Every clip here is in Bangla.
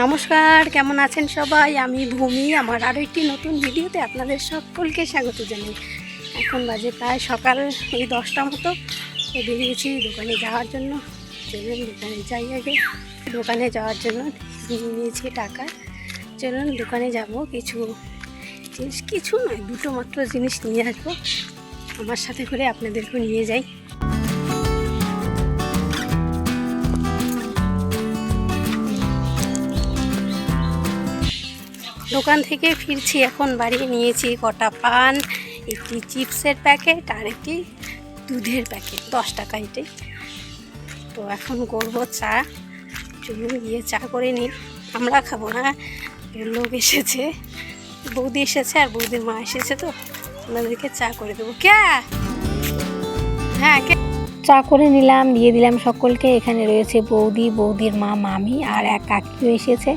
নমস্কার, কেমন আছেন সবাই? আমি ভূমি, আমার আরও একটি নতুন ভিডিওতে আপনাদের সকলকে স্বাগত জানাই। এখন বাজে প্রায় সকাল এই দশটা মতো। তো বেরিয়েছি দোকানে যাওয়ার জন্য। চলুন দোকানে যাই আগে। দোকানে যাওয়ার জন্য নিয়ে নিয়েছি টাকা। চলুন দোকানে যাব কিছু জিনিস, কিছু নয়, দুটো মাত্র জিনিস নিয়ে আসব। আমার সাথে করে আপনাদেরকে নিয়ে যাই। দোকান থেকে ফিরছি, এখন বাড়ি নিয়েছি কটা পান, একটি চিপসের প্যাকেট আর একটি দুধের প্যাকেট, দশ টাকা এটাই। তো এখন করব চা। চলুন গিয়ে চা করে নিই। আমরা খাব না, লোক এসেছে। বৌদি এসেছে আর বৌদির মা এসেছে তো ওনাদেরকে চা করে দেবো। কে? হ্যাঁ কে? চা করে নিলাম দিয়ে দিলাম সকলকে। এখানে রয়েছে বৌদি বৌদির মা মামি আর এক কাকিও এসেছে।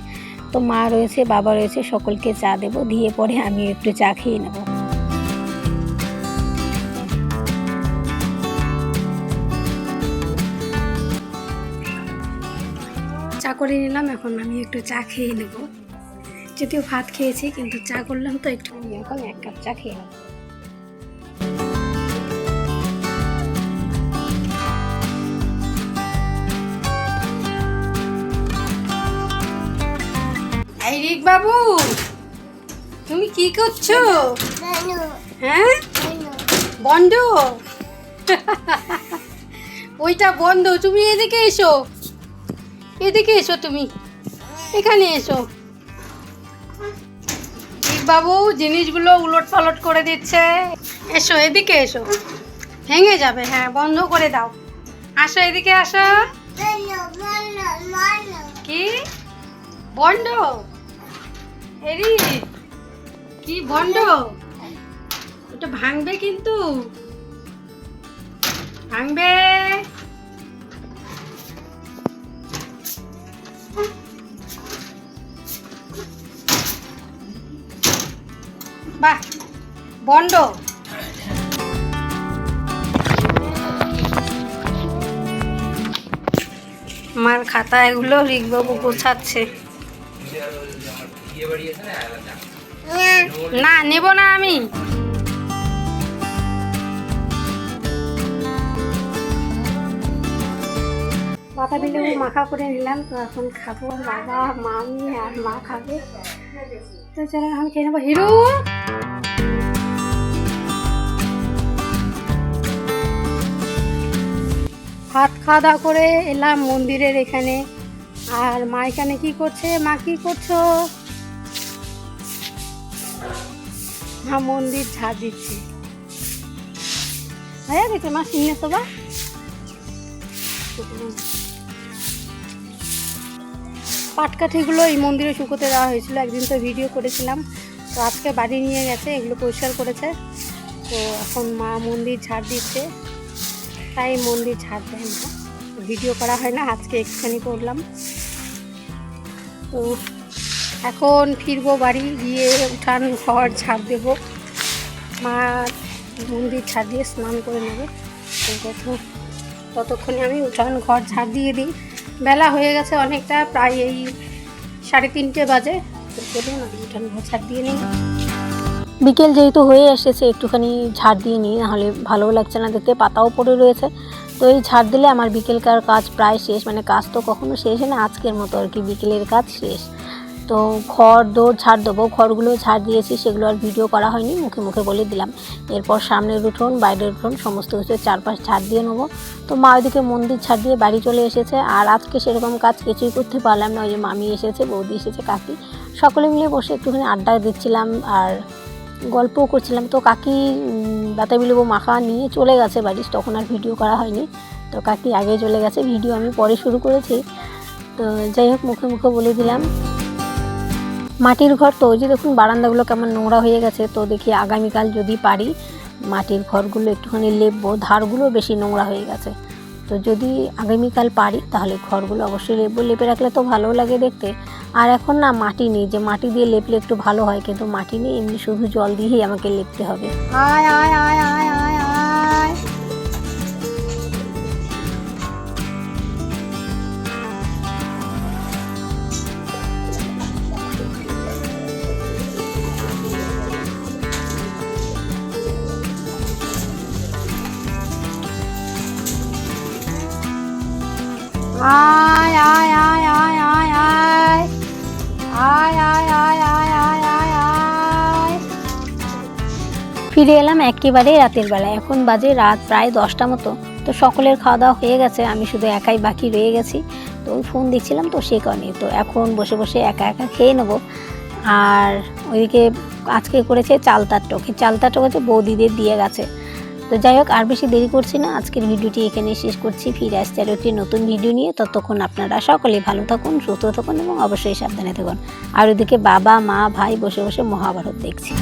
তো মা রয়েছে বাবা রয়েছে সকলকে চা দেবো দিয়ে পরে আমি একটু চা খেয়ে নেব। চা করে নিলাম এখন আমি একটু চা খেয়ে নেব। যদিও ভাত খেয়েছি কিন্তু চা করলাম তো একটু। এরকম এক কাপ চা খেয়ে নেব। রিক বাবু তুমি কি করছ? হ্যাঁ? বন্ধ? ওইটা বন্ধ। তুমি এদিকে এসো। এদিকে এসো তুমি। এখানে এসো। বাবু জিনিসগুলো উলট পালট করে দিচ্ছে। এসো, এদিকে এসো। ভেঙে যাবে হ্যাঁ বন্ধ করে দাও। আসো, এদিকে আসো। কি? বন্ড এরি কি বন্ড ওটা ভাঙবে কিন্তু। ভাঙবে। বাহ, বন্ড। আমার খাতা এগুলো রিকবাবু গোছাচ্ছে। না, নেব না আমি। বাতাবি লেবু মাখা করে নিলাম, তো এখন খাব। বাবা, মামি আর মা খাবে। তো চলো এখন খেয়ে নেব। হিরো! ভাত খাওয়া দাওয়া করে এলাম মন্দিরের এখানে। আর মা এখানে কি করছে? মা কি করছ? মা মন্দির ঝাড় দিচ্ছে। হয়ে গেছে, মা সিনে তো বা পাটকাঠিগুলো এই মন্দিরে শুকোতে দেওয়া হয়েছিল, একদিন তো ভিডিও করেছিলাম। তো আজকে বাড়ি নিয়ে গেছে, এগুলো পরিষ্কার করেছে। তো এখন মা মন্দির ঝাড় দিচ্ছে। তাই মন্দির ঝাড় দেয় না। ভিডিও করা হয় না, আজকে একটুখানি করলাম। তো এখন ফিরবো বাড়ি, গিয়ে উঠান ঘর ঝাড় দেবো। মা মন্দির ঝাড় দিয়ে স্নান করে নেবে। ততক্ষণে আমি উঠান ঘর ঝাড় দিয়ে দিই। বেলা হয়ে গেছে অনেকটা, প্রায় এই সাড়ে তিনটে বাজে। ঘর দিয়ে নিই। বিকেল যেহেতু হয়ে এসেছে, একটুখানি ঝাড় দিয়ে নিই নাহলে ভালোও লাগছে না দেখতে, পাতাও পড়ে রয়েছে। তো এই ঝাড় দিলে আমার বিকেলকার কাজ প্রায় শেষ মানে কাজ তো কখনো শেষ হয় না, আজকের মতো আর কি বিকেলের কাজ শেষ। তো খড় দৌড় ঝাড় দেবো। খড়গুলো ঝাড় দিয়েছি, সেগুলো আর ভিডিও করা হয়নি, মুখে মুখে বলে দিলাম। এরপর সামনের উঠোন, বাইরের উঠোন, সমস্ত কিছু চারপাশ ঝাড় দিয়ে নেব। তো মা ওইদিকে মন্দির ছাড় দিয়ে বাড়ি চলে এসেছে, আর আজকে সেরকম কাজ কিছুই করতে পারলাম না। ওই যে মামি এসেছে, বৌদি এসেছে, কাকি। সকলে মিলে বসে একটুখানি আড্ডা দিচ্ছিলাম আর গল্পও করছিলাম। তো কাকি বাতাবি লেবু মাখা নিয়ে চলে গেছে বাড়ি, তখন আর ভিডিও করা হয়নি। তো কাকি আগে চলে গেছে, ভিডিও আমি পরে শুরু করেছি। তো যাই হোক, মুখে মুখে বলে দিলাম। মাটির ঘর তো, ওই যে দেখুন বারান্দাগুলো কেমন নোংরা হয়ে গেছে, তো দেখি আগামীকাল যদি পারি, মাটির ঘরগুলো একটুখানি লেপবো, ধারগুলো বেশি নোংরা হয়ে গেছে। তো যদি আগামীকাল পারি, তাহলে ঘরগুলো অবশ্যই লেপবো, লেপে রাখলে তো ভালো লাগে দেখতে। আর এখন না মাটি নেই, যে মাটি দিয়ে লেপলে একটু ভালো হয়, কিন্তু মাটি নেই, এমনি শুধু জল দিয়েই আমাকে লেপতে হবে। আয় আয় আয় আয় আয় আয় আয় আয় আয় আয় আয় আয় আয় আয় আয় আয় আয় ফিরে এলাম একেবারে রাতের বেলা। এখন বাজে রাত প্রায় দশটা মতো। তো সকলের খাওয়া দাওয়া হয়ে গেছে। আমি শুধু একাই বাকি রয়ে গেছি। তো ওই ফোন দেখছিলাম তো সে কারণে। তো এখন বসে বসে একা একা খেয়ে নেব। আর ওইদিকে আজকে করেছে চালতার টোকে। চালতার টোক হচ্ছে বৌদিদের দিয়ে গেছে। তো যাই হোক, আর বেশি দেরি করছি না। আজকের ভিডিওটি এখানে শেষ করছি। ফিরে আসছে আরও একটি নতুন ভিডিও নিয়ে। ততক্ষণ আপনারা সকলে ভালো থাকুন, সুস্থ থাকুন এবং অবশ্যই সাবধানে থাকুন। আর ওদিকে বাবা, মা, ভাই বসে বসে মহাভারত দেখছি।